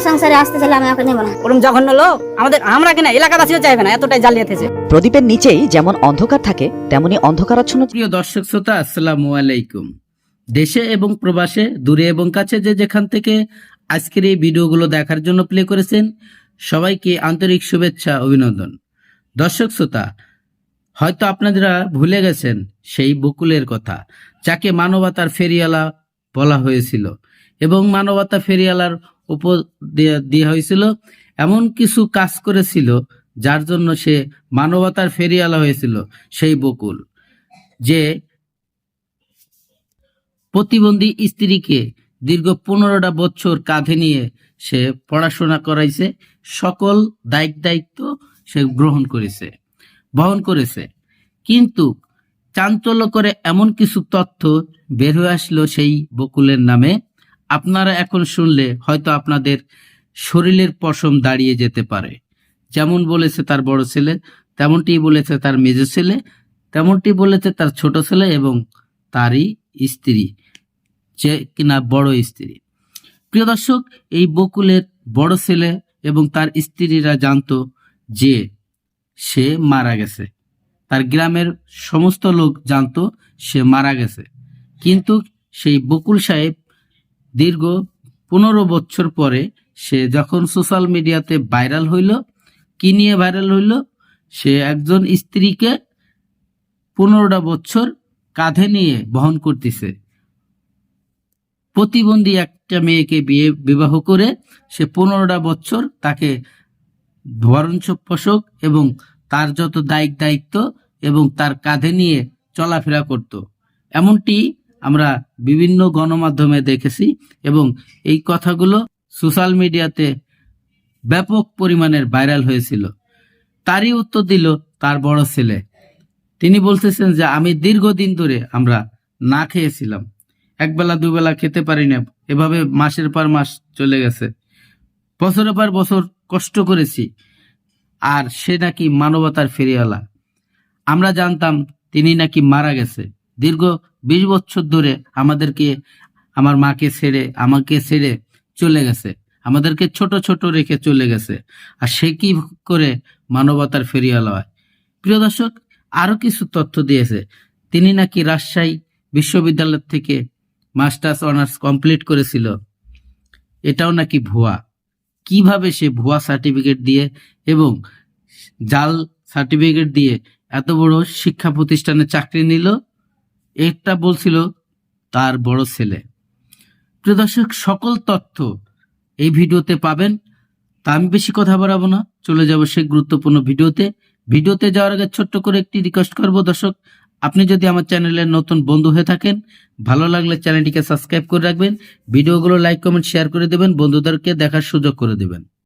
আমার সংসারে আসতে চাইলে আমি ওকে নেব না। ওরম জঘন্য লোক? আমাদের আমরা কিনা এলাকাবাসীও চাইবে না এতটাই জালিয়াতেছে প্রদীপের নিচেই যেমন অন্ধকার থাকে তেমনি অন্ধকারাচ্ছন্ন প্রিয় দর্শক শ্রোতা আসসালামু আলাইকুম। দেশে এবং প্রবাসে দূরে এবং কাছে যে যেখান থেকে আজকের এই ভিডিওগুলো দেখার জন্য প্লে করেছেন সবাইকে আন্তরিক শুভেচ্ছা অভিনন্দন। দর্শক শ্রোতা হয়তো আপনারা ভুলে গেছেন সেই বকুলের কথা যাকে মানবতার ফেরিয়ালা বলা হয়েছিল। এবং মানবতা ফেরিয়ালার উপর হয়েছিল, এমন কিছু কাজ করেছিল, যার জন্য সে মানবতার ফেরিয়ালা হয়েছিল, সেই বকুল। যে প্রতিবন্ধী স্ত্রীকে দীর্ঘ পনেরোটা বছর কাঁধে নিয়ে সে পড়াশোনা করাইছে, সকল দায়িত্ব দায়িত্ব সে গ্রহণ করেছে, বহন করেছে। কিন্তু চাঞ্চল্য করে এমন কিছু তথ্য বের হয়ে আসলো সেই বকুলের নামে। আপনারা এখন শুনলে হয়তো আপনাদের শরীরের পশম দাঁড়িয়ে যেতে পারে। যেমন বলেছে তার বড় ছেলে তেমনটি বলেছে তার মেজ ছেলে, তেমনটি বলেছে তার ছোট ছেলে এবং তারই স্ত্রী, যে কিনা বড় স্ত্রী। প্রিয় দর্শক, এই বকুলের বড় ছেলে এবং তার স্ত্রীরা জানতো যে সে মারা গেছে। তার গ্রামের সমস্ত লোক জানত সে মারা গেছে। কিন্তু সেই বকুল সাহেব দীর্ঘ পনেরো বছর পরে সে যখন সোশ্যাল মিডিয়াতে ভাইরাল হইল, কি নিয়ে ভাইরাল হইল? সে একজন স্ত্রীকে পনেরোটা বছর কাঁধে নিয়ে বহন করতেছে। প্রতিবন্ধী একটা মেয়েকে বিয়ে, বিবাহ করে সে পনেরোটা বছর তাকে ভরণ পোষক এবং তার যত দায়িক দায়িত্ব এবং তার কাঁধে নিয়ে চলাফেরা করত। এমনটি আমরা বিভিন্ন গণমাধ্যমে দেখেছি এবং এই কথাগুলো সোশ্যাল মিডিয়াতে ব্যাপক পরিমাণের ভাইরাল হয়েছিল। তারই উত্তর দিল তার বড় ছেলে। তিনি বলতেছেন যে, আমি দীর্ঘদিন ধরে আমরা না খেয়েছিলাম। একবেলা, দুবেলা খেতে পারি না। এভাবে মাসের পর মাস চলে গেছে। বছরের পর বছর কষ্ট করেছি। আর সে নাকি মানবতার ফেরিওয়ালা। আমরা জানতাম তিনি নাকি মারা গেছে। দীর্ঘ বিশ বছর ধরে আমাদেরকে, আমার মাকে ছেড়ে, আমাকে ছেড়ে চলে গেছে। আমাদেরকে ছোট ছোট রেখে চলে গেছে। আর সে কি করে মানবতার ফেরিওয়ালা হয়? প্রিয় দর্শক, আরও কিছু তথ্য দিয়েছে। তিনি নাকি রাজশাহী বিশ্ববিদ্যালয় থেকে মাস্টার্স অনার্স কমপ্লিট করেছিল। এটাও নাকি ভুয়া। কীভাবে সে ভুয়া সার্টিফিকেট দিয়ে এবং জাল সার্টিফিকেট দিয়ে এত বড় শিক্ষা প্রতিষ্ঠানে চাকরি নিল? এটা বলছিল, তার বড় ছেলে। প্রিয় দর্শক, সকল তথ্য এই ভিডিওতে পাবেন। তা আমি বেশি কথা বাড়াবো না, চলে যাব সেই গুরুত্বপূর্ণ ভিডিওতে। ভিডিওতে যাওয়ার আগে ছোট্ট করে একটি রিকোয়েস্ট করব, দর্শক, আপনি যদি আমার চ্যানেলের নতুন বন্ধু হয়ে থাকেন, ভালো লাগলে চ্যানেলটিকে সাবস্ক্রাইব করে রাখবেন, ভিডিওগুলো লাইক কমেন্ট শেয়ার করে দেবেন, বন্ধুদেরকে দেখার সুযোগ করে দেবেন।